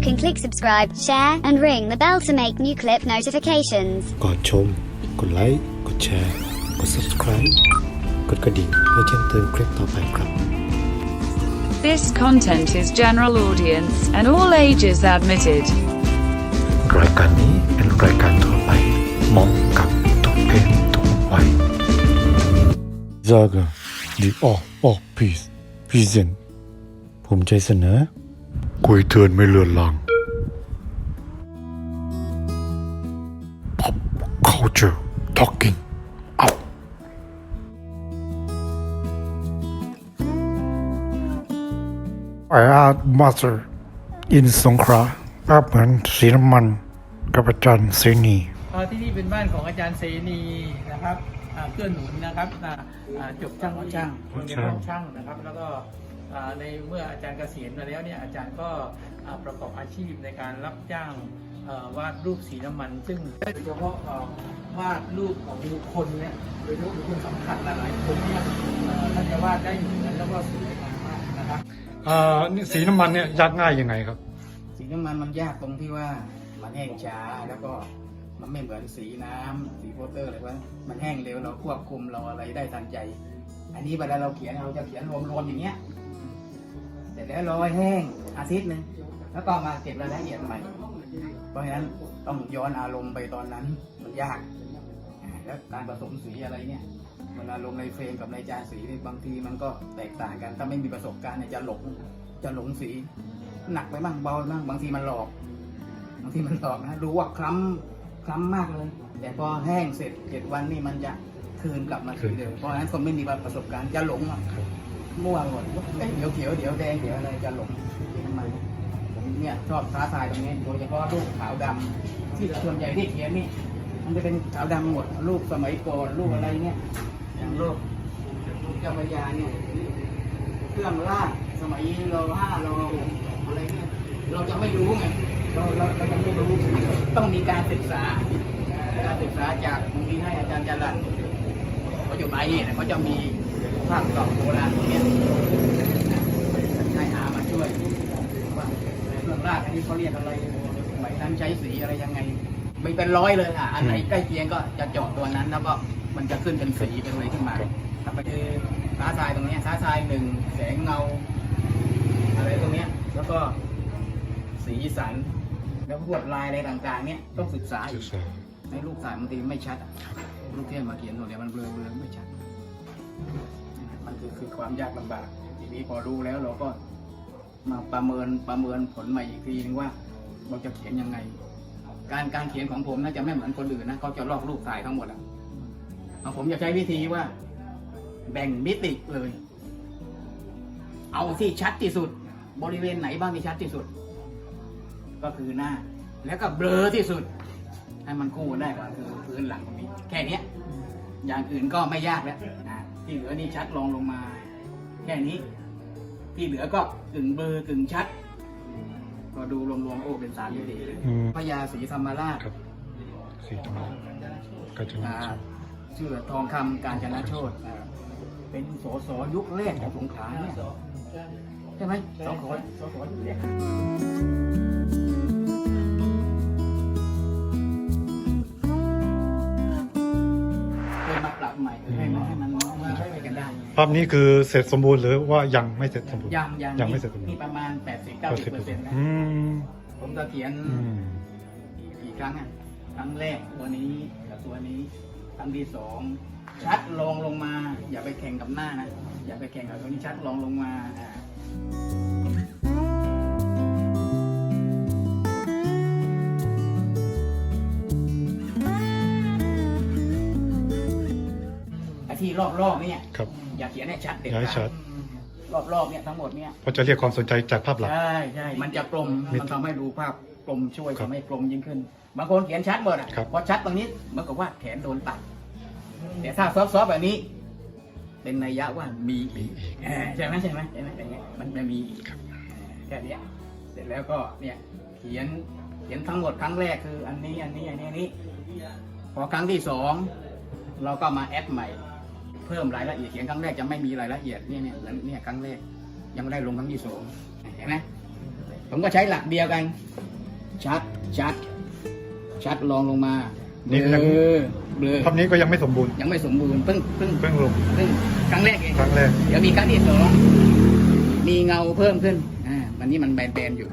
you can click subscribe, share, and ring the bell to make new clip notifications. ก่อนชม กดไลค์ กดแชร์ กด subscribe กดกระดิ่งเพื่อแจ้งเตือนคลิปต่อไปครับ This content is general audience and all ages admitted. รายการนี้เป็นรายการทั่วไปเหมาะกับทุกเพศทุกวัย Sagen die Oh Oh Peace Present ภูมิใจเสนอ คุยเทือนไม่เลือนลาง Culture Talking Up I are master in สงขลาภาพเหมือนสีน้ำมันกับอาจารย์เซนีเอ่อที่นี่เป็นบ้านของอาจารย์เสนีนะครับอ่าเกื้อหนุนนะครับอ่าอ่าจบช่างวัดช่างเป็นห้องช่างนะครับ แล้วก็อ่าในเมื่ออาจารย์เกษียณมาแล้วเนี่ยอาจารย์ก็อ่าประกอบอาชีพในการรับจ้างเอ่อ วาดรูปสีน้ำมัน ซึ่งโดยเฉพาะวาดรูปของบุคคลเนี่ยโดยเฉพาะบุคคลสำคัญหลายๆคนเนี่ยท่านจะวาดได้เหมือนแล้วก็สวยงามมากนะครับสีน้ำมันเนี่ยยากง่ายยังไงครับ สีน้ำมันมันยากตรงที่ว่ามันแห้งช้าแล้วก็มันไม่เหมือนสีน้ำสีโปเตอร์อะไรว่ามันแห้งเร็วเราควบคุมเราอะไรได้ทันใจ อันนี้เวลาเราเขียนเราจะเขียนรวมๆอย่างเงี้ยเสร็จแล้วรอให้แห้งอาทิตย์หนึ่งแล้วก็มาเก็บรายละเอียดใหม่ เพราะฉะนั้นต้องย้อนอารมณ์ไปตอนนั้นมันยากอ่าแล้วการผสมสีอะไรเนี่ยเวลาลงในเฟรมกับในจานสีนี่บางทีมันก็แตกต่างกัน ถ้าไม่มีประสบการณ์เนี่ยจะหลงจะหลงสี หนักไปบ้างเบาไปบ้างบางทีมันหลอก บางทีมันหลอกนะรู้ว่าคล้ำคล้ำมากเลย แต่พอแห้งเสร็จเจ็ดวันนี่มันจะคืนกลับมาสีเดิมเพราะฉะนั้นคนไม่มีประสบการณ์จะหลงอะมั่วหมดเอ๊ะเดี๋ยวเขียวเดี๋ยวแดงเดี๋ยวอะไรจะหลงทำไมผม เนี่ยชอบท้าทายตรงนี้โดยเฉพาะรูปขาวดำที่ส่วนใหญ่ที่เขียนนี่มันจะเป็นขาวดำหมดรูปสมัยก่อนรูปอะไรเนี่ยอย่างรูปรูปเจ้าพระยาเนี่ยเครื่องล่าสมัยรอห้ารอหกอะไรเนี่ยเราจะไม่รู้ไงเราเราเราจะไม่รู้ต้องมีการศึกษา การศึกษาจากบางทีให้อาจารย์จรันเขาอยู่ไม้เนี่ยเขาจะมีภาพเก่าโบราณตรงเนี้ยให้หามาช่วยว่าเครื่อง ลากอันนี้เขาเรียกอะไรสมัยนั้นใช้สีอะไรยังไงไม่เป็นร้อยเลยอะอันไหนใกล้เคียงก็จะเจาะตัวนั้นแล้วก็มันจะขึ้นเป็นสีเป็นอะไรขึ้นมาถ้าไปคือท้าทายตรงเนี้ยท้าทายหนึ่งแสงเงา อะไรตรงเนี้ยแล้วก็สีสัน แล้วพวดลายอะไรต่างๆ เนี้ยต้องศึกษาอีกในรูปถ่ายบางทีไม่ชัดอะรูปที่มาเขียนตัวเนี้ยมันเบลอเบลอไม่ชัดมันคือคือความยากลำบากทีนี้พอรู้แล้วเราก็ มาประเมินประเมินผลใหม่อีกทีนึงว่าเราจะเขียนยังไง การการเขียนของผมน่าจะไม่เหมือนคนอื่นนะเขาจะลอกรูปถ่ายทั้งหมดอะของผมจะใช้วิธีว่า แบ่งมิติเลย เอาที่ชัดที่สุด บริเวณไหนบ้างที่ชัดที่สุด ก็คือหน้า แล้วก็เบลอที่สุด ให้มันคู่ได้ก็คือพื้นหลังตรงนี้ แค่เนี้ยอย่างอื่นก็ไม่ยากแล้วที่เหลือนี่ชัดลองลงมา แค่นี้ ที่เหลือก็กึ่งเบลอกึ่งชัด ก็ดูรวมๆโอ้เป็นสามมิติเลยอืม พญาศรีธรรมราชครับสีน้ำมันก็จะมีอ่าชื่อทองคำการจนาโชตอ่าเป็นสสยุคแรกของสงขลาเนี่ยใช่ไหมสสสสยุคแรกเลยมาปรับใหม่ให้มันให้ ภาพนี้คือเสร็จสมบูรณ์หรือว่ายังไม่เสร็จสมบูรณ์ยังยังยังไม่เสร็จสมบูรนี่ณ์ประมาณ 80-90%เปอร์เซ็นต์นะอืมผมจะเขียนอืมกี่ครั้งอะครั้งแรกตัวนี้กับตัวนี้ครั้งที่สองชัดลองลงมา อย่าไปแข่งกับหน้านะ อย่าไปแข่งกับตัวนี้ชัดลองลงมาอ่าไอ้ที่รอบๆเนี่ย ครับ อย่าเขียนให้ชัดเด็ดอย่าให้ขาชัด ดรอบๆเนี่ยทั้งหมดเนี่ยเพราะจะเรียกความสนใจจากภาพหลัก ใช่ใช่มันจะกลมมิติมันทำให้ดูภาพกลมช่วยครับทำให้กลมยิ่งขึ้นบางคนเขียนชัดหมดอะครับ พอชัดตรงนี้เหมันกับว่าแขนโดนตัดแต่ถ้าซอฟต์ๆแบบนี้ เป็นนัยยะว่ามีอีกเออใช่ไหมใช่ไหมใช่ไหมอย่างเงี้ยมันจะมีอีกเออแค่เนี้ยเสร็จแล้วก็เนี่ยเขียนเขียนทั้งหมดครั้งแรกคืออันนี้อันนี้อันนี้อันนี้ พอครั้งที่สองเราก็มาแอดใหม่ เพิ่มรายละเอียดเขียนครั้งแรกจะไม่มีรายละเอียดเนี่ยเนี่ยเนี่ยครั้งแรกยังไม่ได้ลงครั้งที่สองเห็นไหมผมก็ใช้หลักเดียวกัน ชัดชัด ชัดลองลงมานี่เบลยังอเบลอภาพนี้ก็ยังไม่สมบูรณ์ยังไม่สมบูรณ์เพิ่งเพิ่งเพิ่งลงเพิ่งครั้งแรกเองครั้งแรกเดี๋ยวมีครั้งที่สองมีเงาเพิ่มขึ้นอ่าวันนี้มันแบนๆอยู่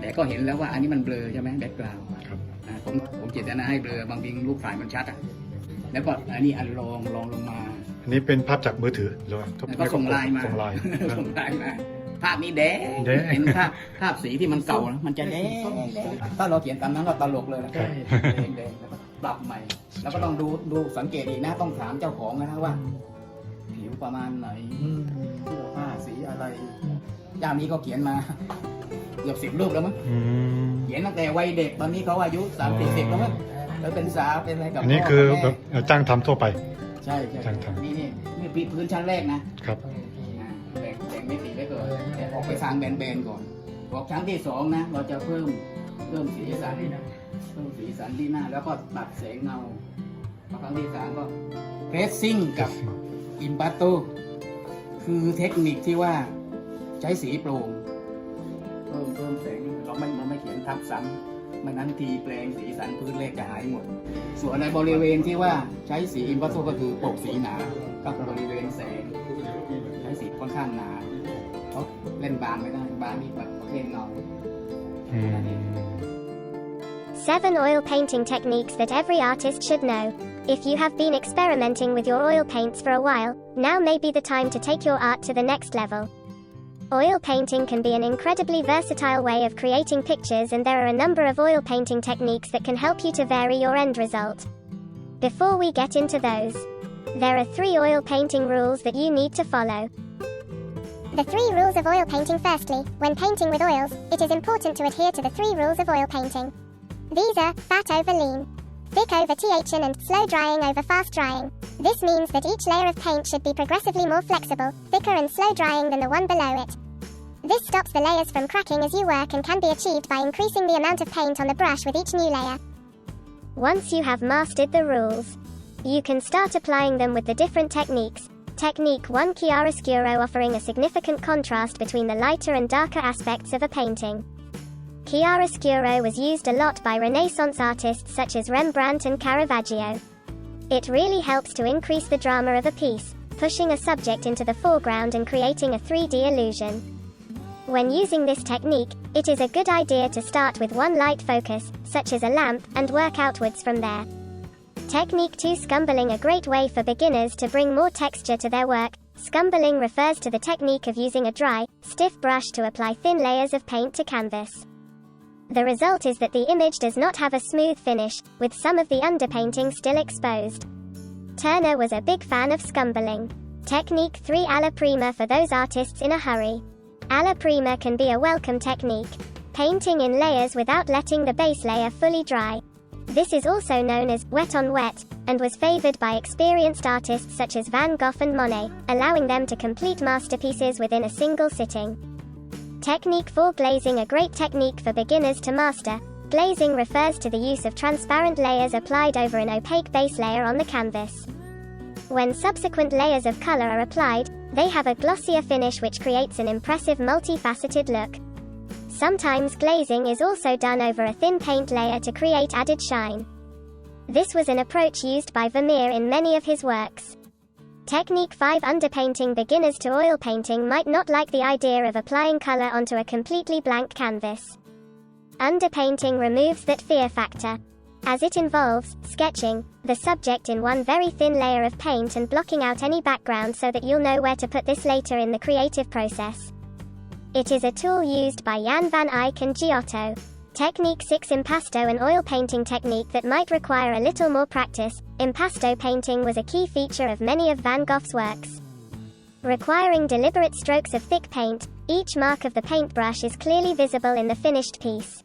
แต่ก็เห็นแล้วว่าอันนี้มันเบลอใช่ไหมแบ็กกราวครับอ่าผมผมเจตนาให้เบลอบางทีรูปถ่ายมันชัดอะแล้วก็อันนี้อันลองลองลงมาอั นนี้เป็นภาพจากมือถือหรือว่าแล้วก็ส่งไลน์มาส่งไลน์ส่งไลน์มาภาพนี้แดงแดงเห็นภาพภาพสีที่มันเก่านะมันจะแดงแดงถ้าเราเขียนตามนั้นก็ตลกเลยนะแดงแดงแล้วก็ปรับใหม่ แล้วก็ต้องดูดูสังเกตอีกนะต้องถามเจ้าของนะว่า ผิวประมาณไหนเสื้อผ้าสีอะไรย่ามนี้ก็เขียนมาเกือบสิบรูปแล้วมั้งอืมเขียนตั้งแต่วัยเด็กตอนนี้เขาอายุสามสี่สิบแล้วมั้งแล้วเป็นสาวเป็นอะไรกับอันนี้พ่คือกับแบบแม่จ้างทำทั่วไป ใช่ใช่ช่างทำนี่นี่นี่ปีพื้นชั้นแรกนะครับ อ่าแบ่งแบ่งไม่สีไว้ก่อนแต่ออกไปทางแบนๆก่อนบอกชั้นที่สองนะ เราจะเพิ่มเพิ่มสีสันเพิ่มสีสันที่หน้า แล้วก็ตัดแสงเงาพอครั้งที่สามก็เพรสซิ่งกับอิมปัตโตคือเทคนิคที่ว่าใช้สีโปร่งเพิ่มเพิ่มแสงเราไม่เราไม่เขียนทับซ้ำไม่นั้นทีแปลงสีสันพื้นเลขจะหายหมด ส่วนในบริเวณที่ว่าใช้สีอิมปัตโตก็คือปกสีหนากับบริเวณแสงใช้สีค่อนข้างหนาเพราะเล่นบางไม่ได้บางนี่แบบประเภทเงาอืม7 Oil painting techniques that every artist should know. If you have been experimenting with your oil paints for a while, now may be the time to take your art to the next level. Oil painting can be an incredibly versatile way of creating pictures, and there are a number of oil painting techniques that can help you to vary your end result. Before we get into those, there are three oil painting rules that you need to follow. The three rules of oil painting. Firstly, when painting with oils, it is important to adhere to the three rules of oil painting. These are fat over lean, thick over THN, and slow drying over fast drying. This means that each layer of paint should be progressively more flexible, thicker, and slow drying than the one below it. This stops the layers from cracking as you work and can be achieved by increasing the amount of paint on the brush with each new layer. Once you have mastered the rules, you can start applying them with the different techniques. Technique 1 Chiaroscuro offering a significant contrast between the lighter and darker aspects of a painting. Chiaroscuro was used a lot by Renaissance artists such as Rembrandt and Caravaggio. It really helps to increase the drama of a piece, pushing a subject into the foreground and creating a 3D illusion. When using this technique, it is a good idea to start with one light focus, such as a lamp, and work outwards from there. Technique 2 Scumbling a great way for beginners to bring more texture to their work. Scumbling refers to the technique of using a dry, stiff brush to apply thin layers of paint to canvas. The result is that the image does not have a smooth finish, with some of the underpainting still exposed. Turner was a big fan of scumbling. Technique 3 Alla Prima for those artists in a hurry. Alla Prima can be a welcome technique. Painting in layers without letting the base layer fully dry. This is also known as wet on wet, and was favored by experienced artists such as Van Gogh and Monet, allowing them to complete masterpieces within a single sitting. Technique 4 Glazing A great technique for beginners to master. Glazing refers to the use of transparent layers applied over an opaque base layer on the canvas. When subsequent layers of color are applied, they have a glossier finish which creates an impressive multifaceted look. Sometimes glazing is also done over a thin paint layer to create added shine. This was an approach used by Vermeer in many of his works. Technique 5 Underpainting beginners to oil painting might not like the idea of applying color onto a completely blank canvas. Underpainting removes that fear factor. As it involves sketching the subject in one very thin layer of paint and blocking out any background so that you'll know where to put this later in the creative process. It is a tool used by Jan van Eyck and Giotto. Technique 6 Impasto an oil painting technique that might require a little more practice. Impasto painting was a key feature of many of Van Gogh's works. Requiring deliberate strokes of thick paint, each mark of the paintbrush is clearly visible in the finished piece.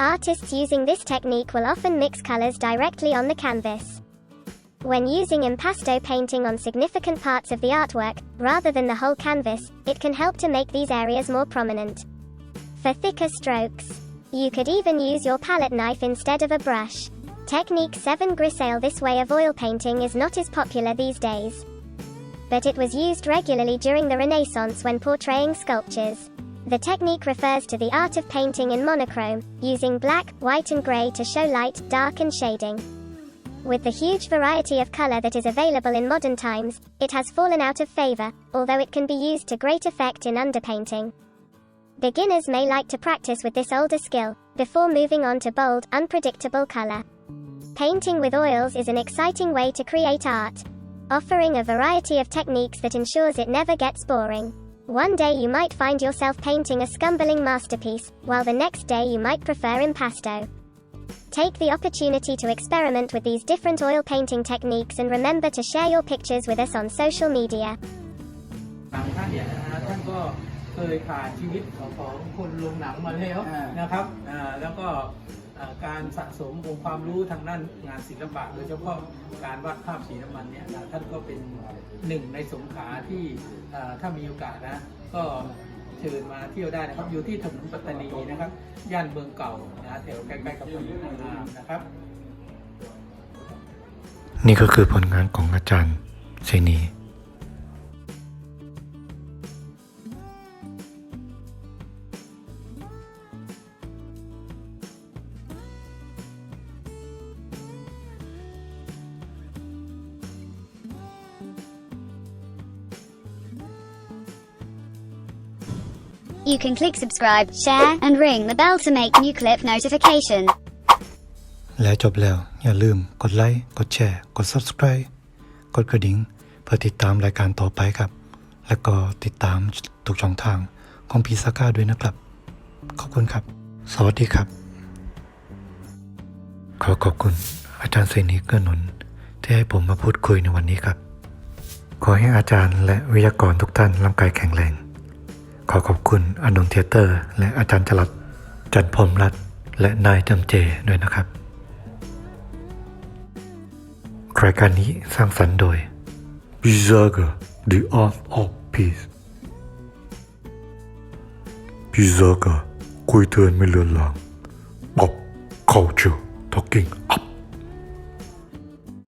Artists using this technique will often mix colors directly on the canvas. When using impasto painting on significant parts of the artwork, rather than the whole canvas, it can help to make these areas more prominent. For thicker strokes, you could even use your palette knife instead of a brush. Technique 7 Grisaille This way of oil painting is not as popular these days. But it was used regularly during the Renaissance when portraying sculptures. The technique refers to the art of painting in monochrome, using black, white, and grey to show light, dark, and shading. With the huge variety of color that is available in modern times, it has fallen out of favor, although it can be used to great effect in underpainting. Beginners may like to practice with this older skill, before moving on to bold, unpredictable color. Painting with oils is an exciting way to create art, offering a variety of techniques that ensures it never gets boring. One day you might find yourself painting a scumbling masterpiece, while the next day you might prefer impasto. Take the opportunity to experiment with these different oil painting techniques and remember to share your pictures with us on social media. บางท่านเนี่ยนะฮะท่านก็เคยผ่านชีวิตของของคนลงหนังมาแล้วอ่านนะครับอ่าแล้วก็อ่าการสะสมองค์ความรู้ทางด้านงานศิลปะ โดยเฉพาะการวาดภาพสีน้ำมันเนี่ยนะท่านก็เป็นหนึ่งในสงขลาที่อ่าถ้ามีโอกาสนะก็เชิญมาเที่ยวได้นะครับอยู่ที่ถนนปัตตานีนะครับ ย่านเมืองเก่านะแถวใกล้ๆกับพญานามนะครับ นี่ก็คือผลงานของอาจารย์เซนี You can click subscribe, share, and ring the bell to make new clip notification. และจบแล้วอย่าลืมกดไลค์ กดแชร์ กด Subscribe กดกระดิ่งเพื่อติดตามรายการต่อไปครับ และก็ติดตามทุกช่องทางของพีซาก้าด้วยนะครับ ขอบคุณครับ สวัสดีครับ ขอขอบคุณอาจารย์เซนีเกื้อหนุน ที่ให้ผมมาพูดคุยในวันนี้ครับ ขอให้อาจารย์และวิทยากรทุกท่านร่างกายแข็งแรง ขอขอบคุณอนนท์เทเตอร์ และอาจารย์จรัสจันทร์พรมรัตน์และนายจำเจด้วยนะครับรายการนี้สร้างสรรค์โดย b i z a g a The Art of Peace b i z a g a คุยเตือนไม่เลือนลาง Pop Culture Talking